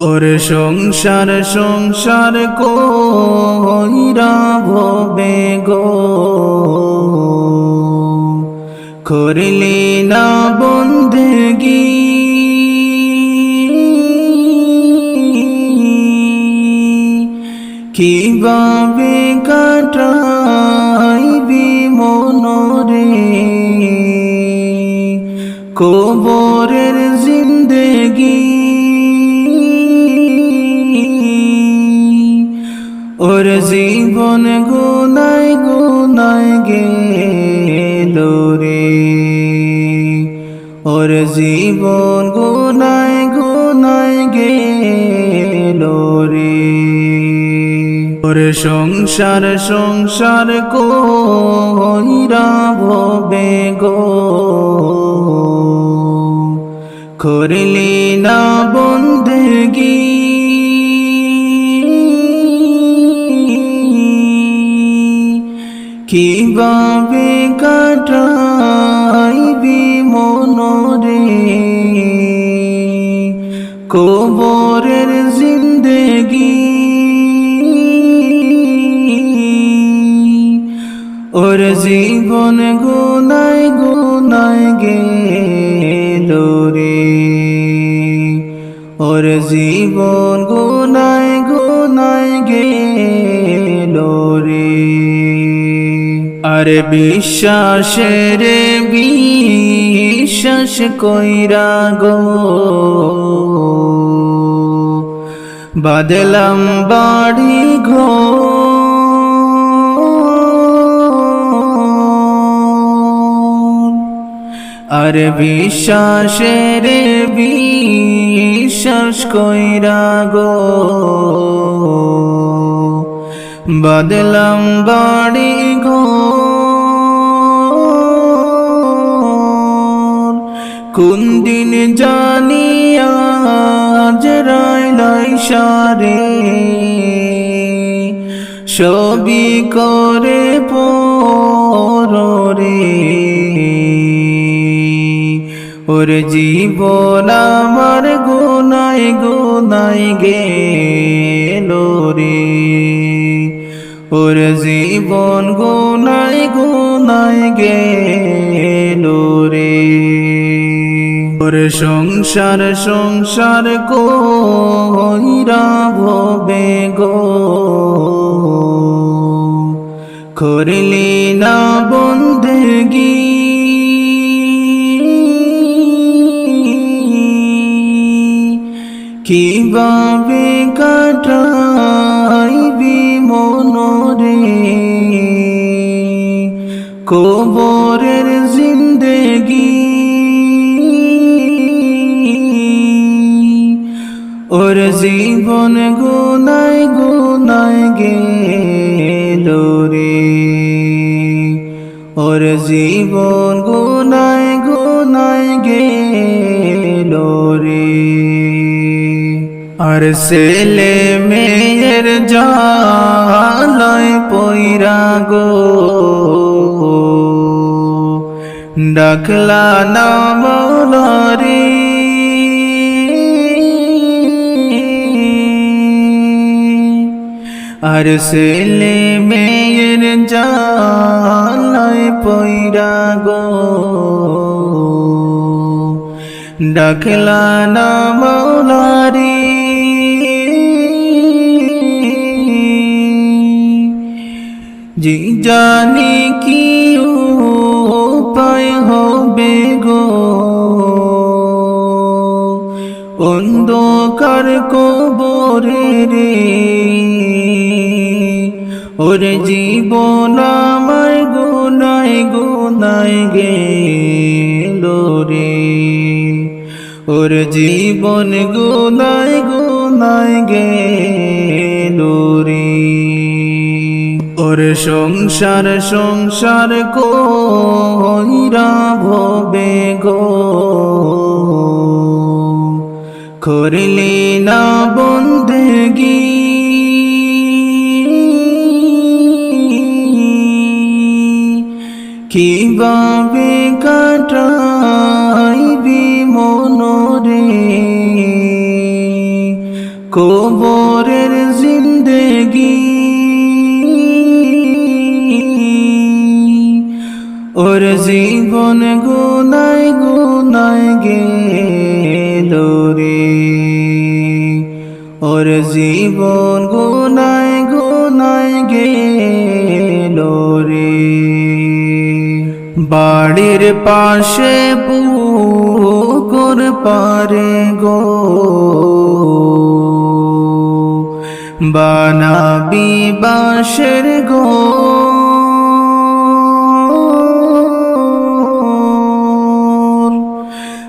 ওরে সংসার সংসার কইরা ভবে গো। করলি না বন্দেগি। কীভাবে কাটাইবি মনরে? কবরের ওর জীবন গুনায় গুনায় গেল রে। ওর জীবন গুনায় গুনায় গেল রে। ওর সংসার সংসার কইরা ভবে গো। করলি না বন্দেগি কীভাবে কাটাইবি মনরে কবরের জিন্দেগি। ওর জীবন গুনায় গুনায় গেল রে। ওর জীবন গুনায় গুনায় গেল আরে বিশ্বাসের বিশ্বাস কইরা গো। বাদলাম বাড়ি ঘো আর বিশ্বাসের বিশ্বাস কইরা গো। বদলাম বাড়ি গো। কোন দিন জানিয়া জরাইলাই সারে সবই করে পরে ওর জীবন আমার গুনাই গুনাই গেল রে। ওর জীবন গুনাই গুনাই গেল রে। ওর সংসার সংসার কইরা ভবে গো। করলি না বন্দেগি। কীভাবে কাটাইবি মনরে? কবরের জিন্দেগি। ওর জীবন গুনায় গুনায় গেল রে। ওর জীবন গুনায় গুনায় গেল রে। আর ছেলে মেয়ের জালয় পইরা গো। ডাকলা না মৌলারি আর ছেলে মেয়ের জালয় পইরা গো। ডাকলা না মৌলারি। জি জানি কি উপায় হবে গো। অন্ধকার কবরে রে ওরে জীবন আমার গুনায় গুনায় গেল রে। ওর জীবন গুনায় গুনায় গেল রে। ওর সংসার সংসার কইরা ভবে গো। করলি না বন্দেগি কীভাবে কাটাইবি মনরে কবরের জিন্দেগি। ওর জীবন গুনায় গুনায় গেল রে। ওর জীবন গুনায় বাড়ির পাশে পুকুর পারে গো। বানাবি বাসের গো।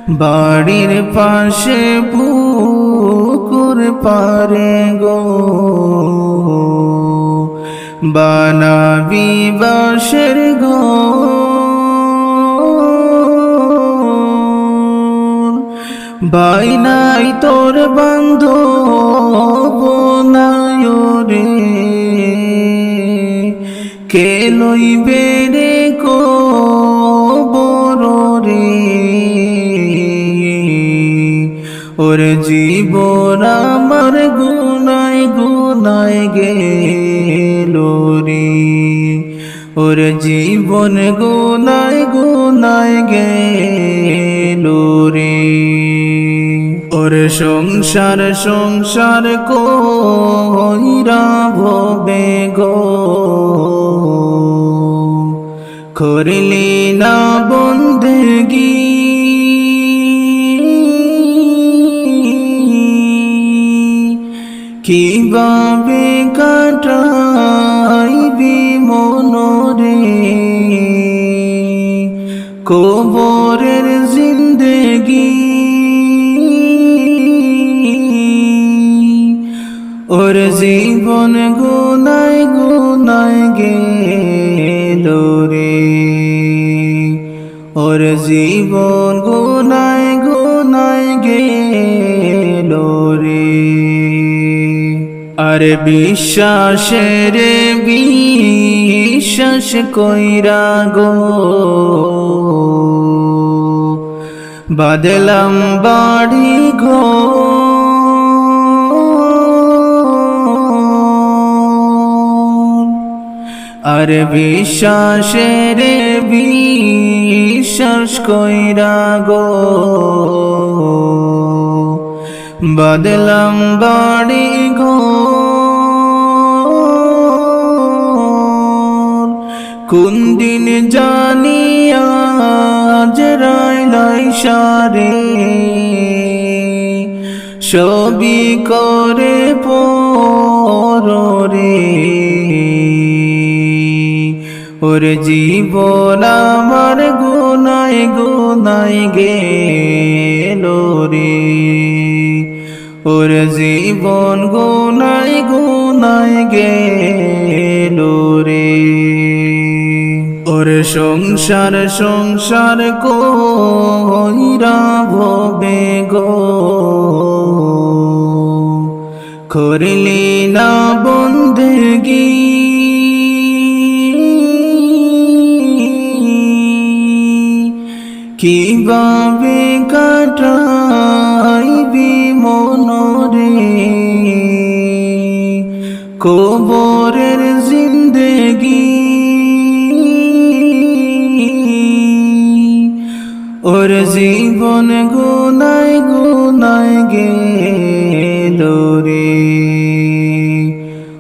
বাড়ির পাশে পুকুর পারে গো। বানাবি বাসের গো। বাই নাই তোর বন্ধ রে। কে লইবে রে কো রে? ওর জীবন আমার গুনায় গুনায় গেল রে। ওর জীবন গুনায় গুনায় গেল রে। ওর সংসার সংসার কইরা ভবে গো। করলি না বন্দগি। কীভাবে কাটাইবি মনরে? কবরের ওর জীবন গুনায় গুনায় গেল রে। ওর জীবন গুনায় গুনায় গেল রে। আর বিশ্বাসের বিশ্বাস কইরা গো। বাদলাম বাড়ি ঘো আর বিশ্বাসের বিশ্বাস কইরা গো। বদলাম বাড়ি গো। কোন দিন জানিয়া জরাইলাই সারে সবই করে পরে ওর জীবন আমার গুনায় গুনায় গেল রে। ওর জীবন গুনায় গুনায় গেল রে। ওর সংসার সংসার কইরা ভবে গো। করলি না বন্দগি কীভাবে কাটাইবি মনরে? কবরের জিন্দেগি। ওর জীবন গুনায় গুনায় গেল রে।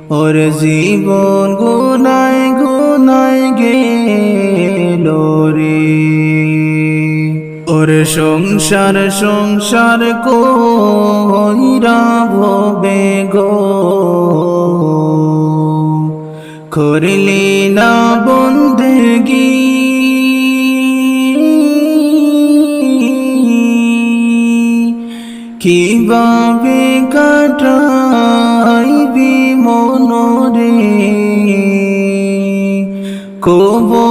ওর জীবন গুনায় গুনায় গেল রে। ওর সংসার সংসার কইরা ভবে গো। করলি না বন্দগি। কীভাবে কাটাইবি মনরে? কবরের